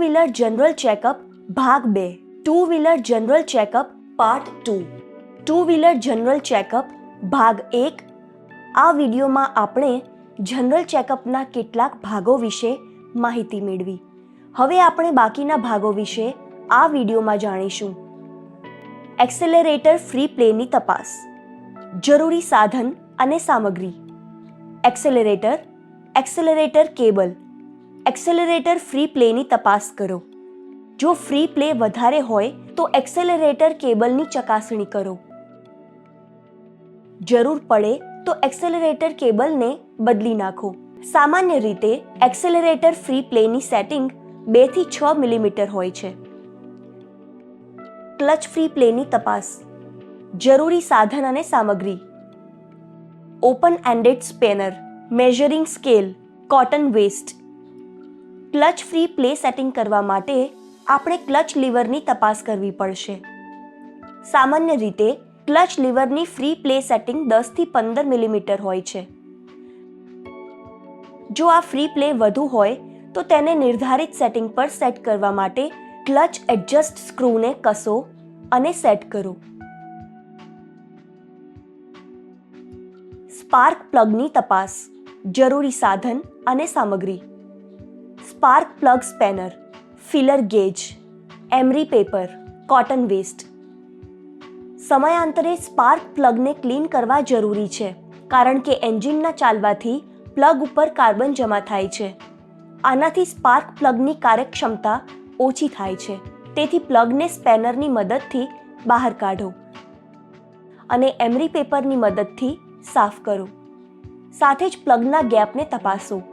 Wheeler general checkup ભાગ બે two wheeler general checkup part two two wheeler general checkup ભાગ એક આ વિડીયોમાં આપણે જનરલ ચેકઅપના કેટલાક ભાગો વિશે માહિતી મેળવી. હવે આપણે બાકીના ભાગો વિશે આ વિડીયોમાં જાણીશું. એક્સેલરેટર ફ્રી પ્લેની તપાસ. જરૂરી સાધન અને સામગ્રી. એક્સેલરેટર એક્સેલરેટર કેબલ એક્સેલરેટર ફ્રી પ્લેની તપાસ કરો. જો ફ્રી પ્લે વધારે હોય, તો એક્સેલરેટર કેબલની ચકાસણી કરો. જરૂર પડે, તો એક્સેલરેટર કેબલને બદલી નાખો. સામાન્ય રીતે, એક્સેલરેટર ફ્રી પ્લેની સેટિંગ બેથી છ મિલીમીટર હોય છે. ક્લચ ફ્રી પ્લેની તપાસ. જરૂરી સાધન અને સામગ્રી. Open ended spanner. Measuring scale. Cotton waste. Clutch free play setting કરવા માટે આપણે ક્લચ લીવરની તપાસ કરવી પડશે. સામાન્ય રીતે, ક્લચ લીવરની ફ્રી પ્લે સેટિંગ દસથી પંદર મિલીમીટર હોય છે. જો આ ફ્રી પ્લે વધુ હોય, તો તેને નિર્ધારિત સેટિંગ પર સેટ કરવા માટે ક્લચ એડજસ્ટ સ્ક્રૂને કસો અને સેટ કરો. સ્પાર્ક પ્લગની તપાસ, જરૂરી સાધન અને સામગ્રી. Spark plug spanner feeler gauge emery paper cotton waste સમયાંતરે સ્પાર્ક પ્લગને ક્લીન કરવા જરૂરી છે, કારણ કે એન્જિનના ચાલવાથી પ્લગ ઉપર કાર્બન જમા થાય છે. આનાથી સ્પાર્ક પ્લગની કાર્યક્ષમતા ઓછી થાય છે. તેથી પ્લગને સ્પેનરની મદદથી બહાર કાઢો અને એમરી પેપરની મદદથી સાફ કરો. સાથે જ પ્લગના ગેપને તપાસો.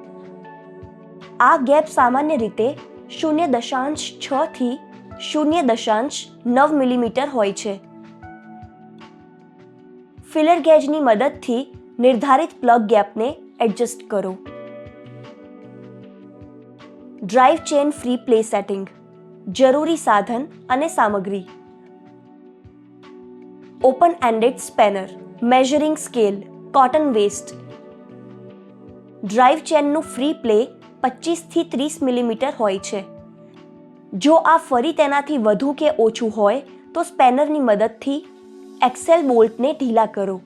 આ ગેપ સામાન્ય રીતે શૂન્ય દશાંશ છ થી શૂન્ય દશાંશ નવ મિલીમીટર હોય છે. ફિલર ગેજની મદદથી નિર્ધારિત પ્લગ ગેપને એડજસ્ટ કરો. Drive chain free play setting, જરૂરી સાધન અને સામગ્રી. Open ended spanner, measuring scale, cotton waste. Drive ચેનનું free play પચીસથી ત્રીસ મિલીમીટર હોય છે. જો આ ફરી તેનાથી વધુ કે ઓછું હોય, તો સ્પેનરની મદદથી એક્સેલ બોલ્ટને ઢીલા કરો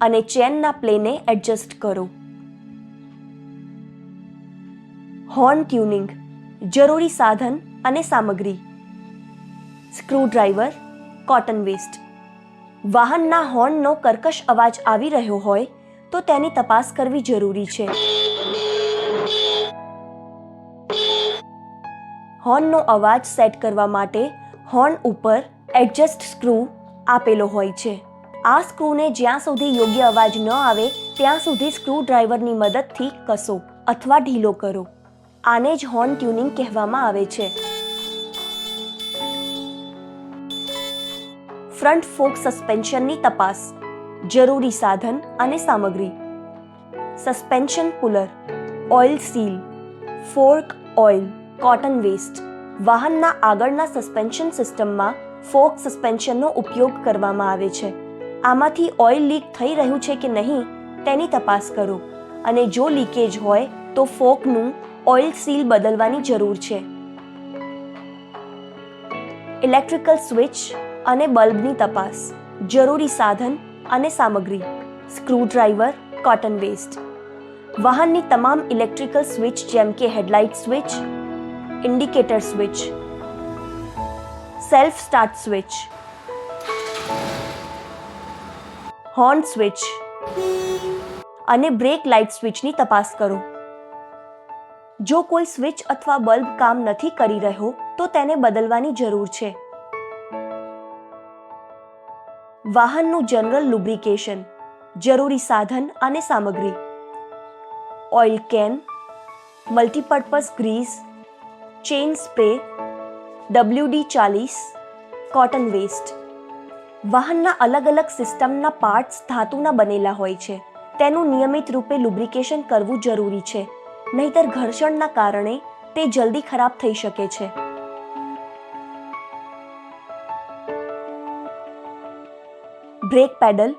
અને ચેનના પ્લેને એડજસ્ટ કરો. હોર્ન ટ્યુનિંગ, જરૂરી સાધન અને સામગ્રી. Screwdriver, cotton waste. વાહનના હોર્નનો કર્કશ અવાજ આવી રહ્યો હોય, તો તેની તપાસ કરવી જરૂરી છે. હોર્નનો અવાજ સેટ કરવા માટે હોર્ન ઉપર એડજસ્ટ સ્ક્રૂ આપેલો હોય છે. આ સ્ક્રૂને જ્યાં સુધી યોગ્ય અવાજ ન આવે, ત્યાં સુધી સ્ક્રૂ ડ્રાઈવરની મદદથી કસો અથવા ઢીલો કરો. આને જ હોર્ન ટ્યુનિંગ કહેવામાં આવે છે. ફ્રન્ટ ફોક સસ્પેન્શનની તપાસ. જરૂરી સાધન અને સામગ્રી. Suspension puller. Oil seal. Fork oil. Cotton waste. વાહનના આગળના સસ્પેન્શન સિસ્ટમમાં ફોક સસ્પેન્શનનો ઉપયોગ કરવામાં આવે છે. આમાંથી ઓઇલ લીક થઈ રહ્યું છે કે નહીં, તેની તપાસ કરો. અને જો લીકેજ હોય, તો ફોકનું ઓઇલ સીલ બદલવાની જરૂર છે. ઇલેક્ટ્રિકલ સ્વિચ અને બલ્બની તપાસ, જરૂરી સાધન અને સામગ્રી સ્ક્રૂડ્રાઈવર કોટન વેસ્ટ. વાહનની તમામ ઇલેક્ટ્રિકલ સ્વિચ જેમ કે headlight switch indicator switch self start switch horn switch અને બ્રેક લાઇટ સ્વિચની તપાસ કરો. જો કોઈ સ્વિચ અથવા બલ્બ કામ નથી કરી રહ્યો, તો તેને બદલવાની જરૂર છે. વાહનનું જનરલ લુબ્રિકેશન જરૂરી સાધન અને સામગ્રી. Oil can multipurpose grease chain spray WD ચાલીસ કોટન વેસ્ટ વાહનના અલગ અલગ સિસ્ટમના પાર્ટ્સ ધાતુના બનેલા હોય છે. તેનું નિયમિત રૂપે લુબ્રિકેશન કરવું જરૂરી છે. નહીતર ઘર્ષણના કારણે તે જલ્દી ખરાબ થઈ શકે છે. Brake pedal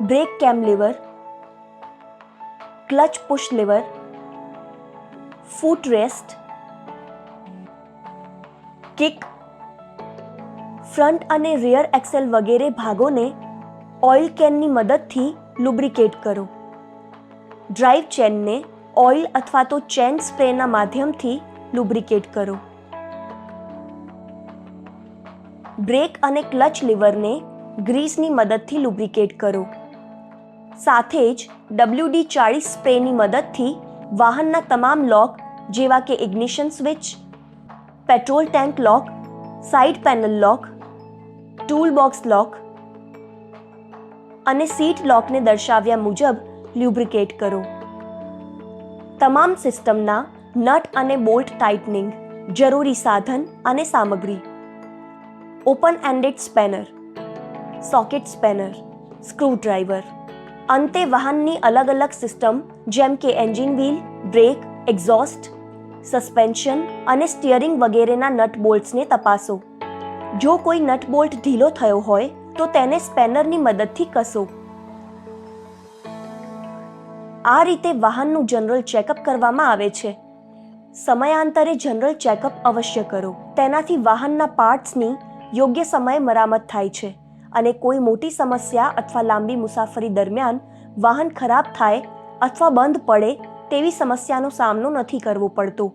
brake cam lever clutch push lever foot rest kick front અને રિયર એક્સેલ વગેરે ભાગોને ઓઇલ કેનની મદદથી લુબ્રિકેટ કરો. ડ્રાઈવ ચેનને ઓઇલ અથવા તો ચેન સ્પ્રેના માધ્યમથી લુબ્રિકેટ કરો. બ્રેક અને ક્લચ લીવરને ગ્રીસની મદદથી લુબ્રિકેટ કરો. સાથે જ ડબલ્યુડી ચાળીસ સ્પ્રેની મદદથી વાહનના તમામ લોક, જેવા કે ignition switch petrol tank lock side panel lock tool box lock અને સીટ લોકને દર્શાવ્યા મુજબ લ્યુબ્રિકેટ કરો. તમામ સિસ્ટમના નટ અને બોલ્ટ ટાઇટનિંગ જરૂરી સાધન અને સામગ્રી. Open ended spanner socket spanner screwdriver અંતે વાહનની અલગ અલગ સિસ્ટમ, જેમ કે engine wheel, brake, exhaust, suspension અને સ્ટિયરિંગ વગેરેના નટ બોલ્ટ્સને તપાસો. જો કોઈ નટ બોલ્ટ ઢીલો થયો હોય, તો તેને સ્પેનરની મદદથી કસો. આ રીતે વાહનનું જનરલ ચેકઅપ કરવામાં આવે છે. સમયાંતરે જનરલ ચેકઅપ અવશ્ય કરો. તેનાથી વાહનના પાર્ટ્સની યોગ્ય સમયે મરામત થાય છે. અને કોઈ મોટી સમસ્યા અથવા લાંબી મુસાફરી દરમિયાન વાહન ખરાબ થાય અથવા બંધ પડે તેવી સમસ્યાનો સામનો નથી કરવો પડતો